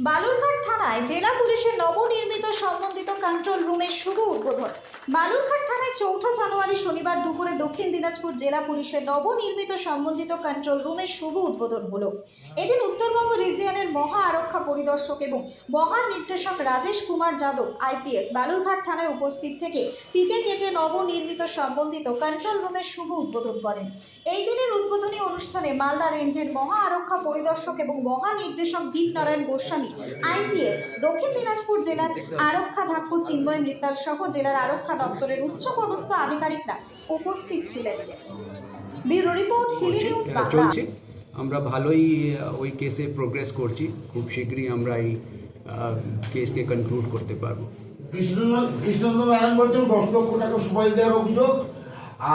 বালুরঘাট থানায় জেলা পুলিশের নবনির্মিত কন্ট্রোল রুমের শুভ উদ্বোধন। বালুরঘাট থানায় চৌঠা জানুয়ারি শনিবার দুপুরে দক্ষিণ দিনাজপুর জেলা পুলিশের নবনির্মিত সম্বন্ধিত কন্ট্রোল রুমের শুভ উদ্বোধন হলো। এদিন উত্তরবঙ্গ রিজিয়নের মহা আরক্ষা পরিদর্শক এবং মহা নির্দেশক রাজেশ কুমার যাদব আইপিএস বালুরঘাট থানায় উপস্থিত থেকে ফিতে কেটে নবনির্মিত সম্বন্ধিত কন্ট্রোল রুমের শুভ উদ্বোধন করেন। এই দিনের উদ্বোধনী অনুষ্ঠানে মালদা রেঞ্জের মহা আরক্ষা পরিদর্শক এবং মহা নির্দেশক দীপনারায়ণ গোস্বামী আইপিএস দক্ষিণ দিনাজপুর জেলার আরক্ষাধ্যক্ষ চিন্ময় মৃত্তাল সহ জেলার আরক্ষা দপ্তরের উচ্চপদস্থ আধিকারিকরা উপস্থিত ছিলেন। Bureau report Hili news Bangla. চলছে। আমরা ভালোই ওই কেসে প্রোগ্রেস করছি। খুব শীঘ্রই আমরা এই আহ, কেসকে কনক্লুড করতে পারব। কৃষ্ণ কৃষ্ণেন্দ্র নারায়ণ বলছেন দশ লক্ষ টাকা সুপারি দেওয়ার অভিযোগ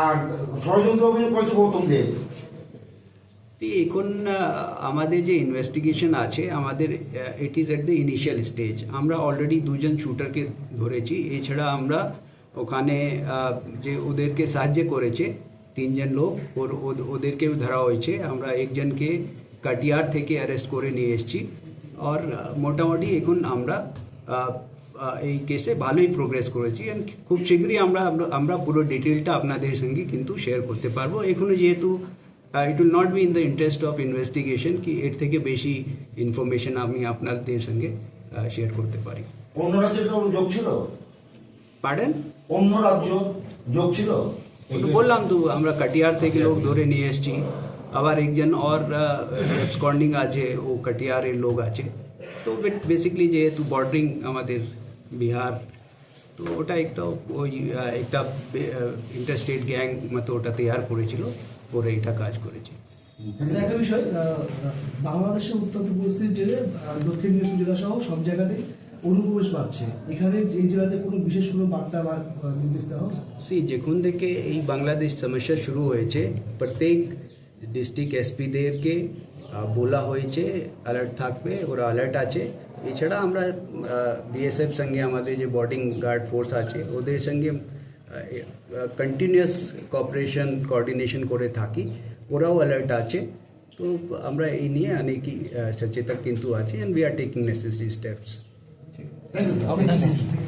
আর ষড়যন্ত্র অভিযোগ করেছে গৌতম দেব। এখন আমাদের যে ইনভেস্টিগেশন আছে, আমাদের it is at the initial stage আমরা অলরেডি দুজন শুটারকে ধরেছি। এছাড়া আমরা ওখানে যে ওদেরকে সাহায্য করেছে, তিনজন লোক, ওর, ওদ- ওদেরকেও ধরা হয়েছে। আমরা একজনকে কাটিয়ার থেকে অ্যারেস্ট করে নিয়ে এসেছি। আর মোটামুটি এখন আমরা এই কেসে ভালোই প্রোগ্রেস করেছি। And খুব শীঘ্রই আমরা- আমরা পুরো ডিটেলটা আপনাদের সঙ্গে কিন্তু শেয়ার করতে পারব। এখনও যেহেতু it will not be in the interest of investigation কি এর থেকে বেশি ইনফরমেশন আমি আপনাদের সঙ্গে শেয়ার করতে পারি অন্য রাজ্যে যোগ ছিল পারেন অন্য রাজ্য যোগ ছিল বললাম তো আমরা কাটিয়ার থেকে লোক ধরে নিয়ে এসেছি আবার একজন অর অ্যাবসকন্ডিং আছে ও কাটিয়ারের লোক আছে তো বেসিকলি যেহেতু বর্ডারিং আমাদের বিহার তো ওটা একটা ওই একটা ইন্টারস্টেট গ্যাং মতো ওটা তৈয়ার করেছিল ওরা এটা কাজ করেছে। আচ্ছা, একটা বিষয় বাংলাদেশের উত্তপ্ত পরিস্থিতির আহ, দক্ষিণ দিনাজপুর জেলা সহ সব জায়গাতেই অনুপ্রবেশ বাড়ছে। এখানে এই জেলাতে কোনো বিশেষ কোনো বার্তা বা নির্দেশ দেওয়া সি যখন থেকে এই বাংলাদেশ সমস্যা শুরু হয়েছে প্রত্যেক ডিস্ট্রিক্ট এসপিদেরকে বলা হয়েছে অ্যালার্ট থাকবে ওরা অ্যালার্ট আছে। এছাড়া আমরা বিএসএফ সঙ্গে আমাদের যে বর্ডিং গার্ড ফোর্স আছে ওদের সঙ্গে কন্টিনিউয়াস কোঅপারেশন কোঅর্ডিনেশন করে থাকি। ওরাও অ্যালার্ট আছে। তো আমরা এই নিয়ে অনেকই আহ, সচেতন কিন্তু আছি। And we are taking necessary steps thank you